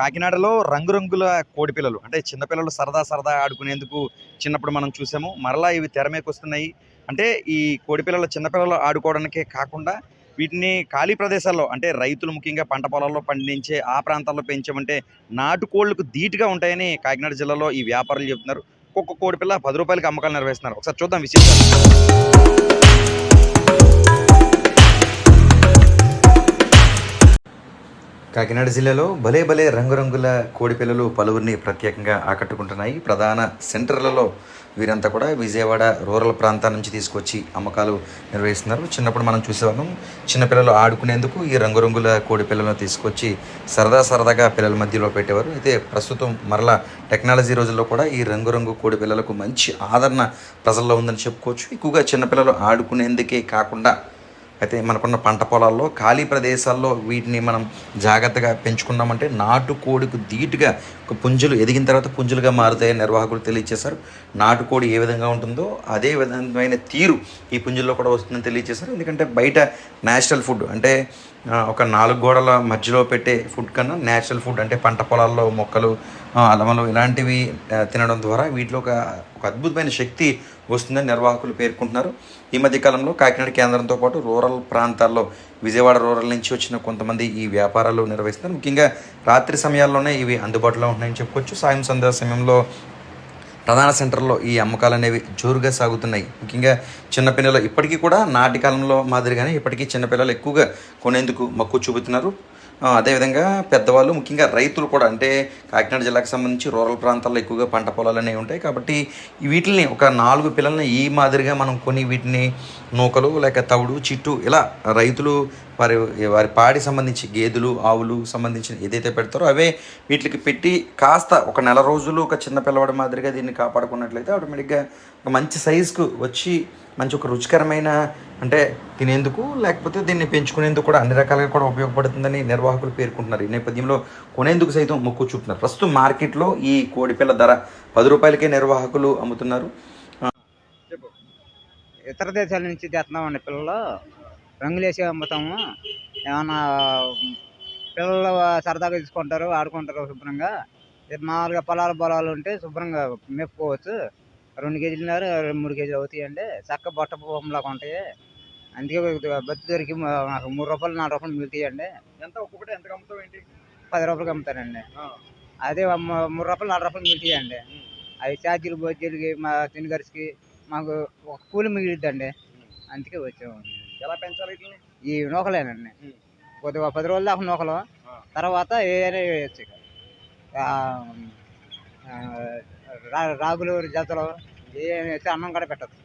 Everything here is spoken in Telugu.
కాకినాడలో రంగురంగుల కోడిపిల్లలు అంటే చిన్నపిల్లలు సరదా సరదా ఆడుకునేందుకు చిన్నప్పుడు మనం చూసాము. మరలా ఇవి తెరమేకొస్తున్నాయి వస్తున్నాయి అంటే ఈ కోడిపిల్లలు చిన్నపిల్లలు ఆడుకోవడానికే కాకుండా వీటిని ఖాళీ ప్రదేశాల్లో అంటే రైతులు ముఖ్యంగా పంట పొలాల్లో పండించే ఆ ప్రాంతాల్లో పెంచామంటే నాటుకోళ్ళకు ధీటుగా ఉంటాయని కాకినాడ జిల్లాలో ఈ వ్యాపారులు చెబుతున్నారు. ఒక్కొక్క కోడిపిల్ల పది రూపాయలకి అమ్మకాలు నిర్వహిస్తున్నారు. ఒకసారి చూద్దాం విశేషాలు. కాకినాడ జిల్లాలో భలే భలే రంగురంగుల కోడిపిల్లలు పలువురిని ప్రత్యేకంగా ఆకట్టుకుంటున్నాయి. ప్రధాన సెంటర్లలో వీరంతా కూడా విజయవాడ రూరల్ ప్రాంతాల నుంచి తీసుకొచ్చి అమ్మకాలు నిర్వహిస్తున్నారు. చిన్నప్పుడు మనం చూసేవాళ్ళం చిన్నపిల్లలు ఆడుకునేందుకు ఈ రంగురంగుల కోడి పిల్లలను తీసుకొచ్చి సరదా సరదాగా పిల్లల మధ్యలో పెట్టేవారు. అయితే ప్రస్తుతం మరలా టెక్నాలజీ రోజుల్లో కూడా ఈ రంగురంగు కోడి పిల్లలకు మంచి ఆదరణ ప్రజల్లో ఉందని చెప్పుకోవచ్చు. ఎక్కువగా చిన్నపిల్లలు ఆడుకునేందుకే కాకుండా అయితే మనకున్న పంట పొలాల్లో ఖాళీ ప్రదేశాల్లో వీటిని మనం జాగ్రత్తగా పెంచుకున్నామంటే నాటుకోడికి ధీటుగా ఒక పుంజులు ఎదిగిన తర్వాత పుంజులుగా మారుతాయని నిర్వాహకులు తెలియజేశారు. నాటుకోడి ఏ విధంగా ఉంటుందో అదే విధమైన తీరు ఈ పుంజుల్లో కూడా వస్తుందని తెలియజేశారు. ఎందుకంటే బయట నేచురల్ ఫుడ్ అంటే ఒక నాలుగు గోడల మధ్యలో పెట్టే ఫుడ్ కన్నా నేచురల్ ఫుడ్ అంటే పంట పొలాల్లో మొక్కలు అలమలు ఇలాంటివి తినడం ద్వారా వీటిలో ఒక ఒక అద్భుతమైన శక్తి వస్తుందని నిర్వాహకులు పేర్కొంటున్నారు. ఈ మధ్యకాలంలో కాకినాడ కేంద్రంతో పాటు రూరల్ ప్రాంతాల్లో విజయవాడ రూరల్ నుంచి వచ్చిన కొంతమంది ఈ వ్యాపారాలు నిర్వహిస్తున్నారు. ముఖ్యంగా రాత్రి సమయాల్లోనే ఇవి అందుబాటులో ఉన్నాయని చెప్పుకోవచ్చు. సాయం సంధ్యా సమయంలో ప్రధాన సెంటర్లో ఈ అమ్మకాలు అనేవి జోరుగా సాగుతున్నాయి. ముఖ్యంగా చిన్నపిల్లలు ఇప్పటికీ కూడా నాటి కాలంలో మాదిరిగానే ఇప్పటికీ చిన్నపిల్లలు ఎక్కువగా కొనేందుకు మక్కువ చూపుతున్నారు. అదేవిధంగా పెద్దవాళ్ళు ముఖ్యంగా రైతులు కూడా అంటే కాకినాడ జిల్లాకు సంబంధించి రూరల్ ప్రాంతాల్లో ఎక్కువగా పంట పొలాలు అనేవి ఉంటాయి. కాబట్టి వీటిని ఒక నాలుగు పిల్లల్ని ఈ మాదిరిగా మనం కొని వీటిని నూకలు లేక తవుడు చిట్టు ఇలా రైతులు వారి వారి పాడి సంబంధించి గేదెలు ఆవులు సంబంధించిన ఏదైతే పెడతారో అవే వీటికి పెట్టి కాస్త ఒక నెల రోజులు ఒక చిన్న పిల్లవాడి మాదిరిగా దీన్ని కాపాడుకున్నట్లయితే ఆటోమేటిక్గా ఒక మంచి సైజుకు వచ్చి మంచి ఒక రుచికరమైన అంటే తినేందుకు లేకపోతే దీన్ని పెంచుకునేందుకు కూడా అన్ని రకాలుగా కూడా ఉపయోగపడుతుందని నిర్వాహకులు పేర్కొంటున్నారు. ఈ నేపథ్యంలో కొనేందుకు సైతం మొక్కు చూపుతున్నారు. ప్రస్తుతం మార్కెట్లో ఈ కోడిపిల్ల ధర పది రూపాయలకే నిర్వాహకులు అమ్ముతున్నారు. ఇతర దేశాల నుంచి తెస్తున్నామండి పిల్లలు. రంగులేసి అమ్ముతాము. ఏమన్నా పిల్లలు సరదాగా తీసుకుంటారు ఆడుకుంటారు శుభ్రంగా. మామూలుగా పొలాలు పొలాలు ఉంటే శుభ్రంగా మేపుకోవచ్చు. రెండు కేజీలున్నర మూడు కేజీలు అవుతాయండి. చక్క బొట్ట బొమ్మలాగా ఉంటాయి. అందుకే బతి దొరికి మాకు మూడు రూపాయలు నాలుగు రూపాయలు మిగులుతాయండి. ఎంత ఒక్కొక్కటి ఎంత అమ్ముతావు పది రూపాయలకి అమ్ముతారండి అదే మూడు రూపాయలు నాలుగు రూపాయలు మిగులుతాయండి. అవి ఛార్జీలు బొజ్జీలకి మా తిని ఖర్చుకి మాకు ఒక కూలి మిగిలిద్దండి. అందుకే వచ్చాము ఎలా పెంచాలి వీటిని? ఈ నూకలేనండి. కొద్దిగా పది రోజుల దాకా నూకలు. తర్వాత ఏదైనా వేయచ్చు రాగులు జతలు ఏ వేస్తే అన్నం కూడా పెట్టచ్చు.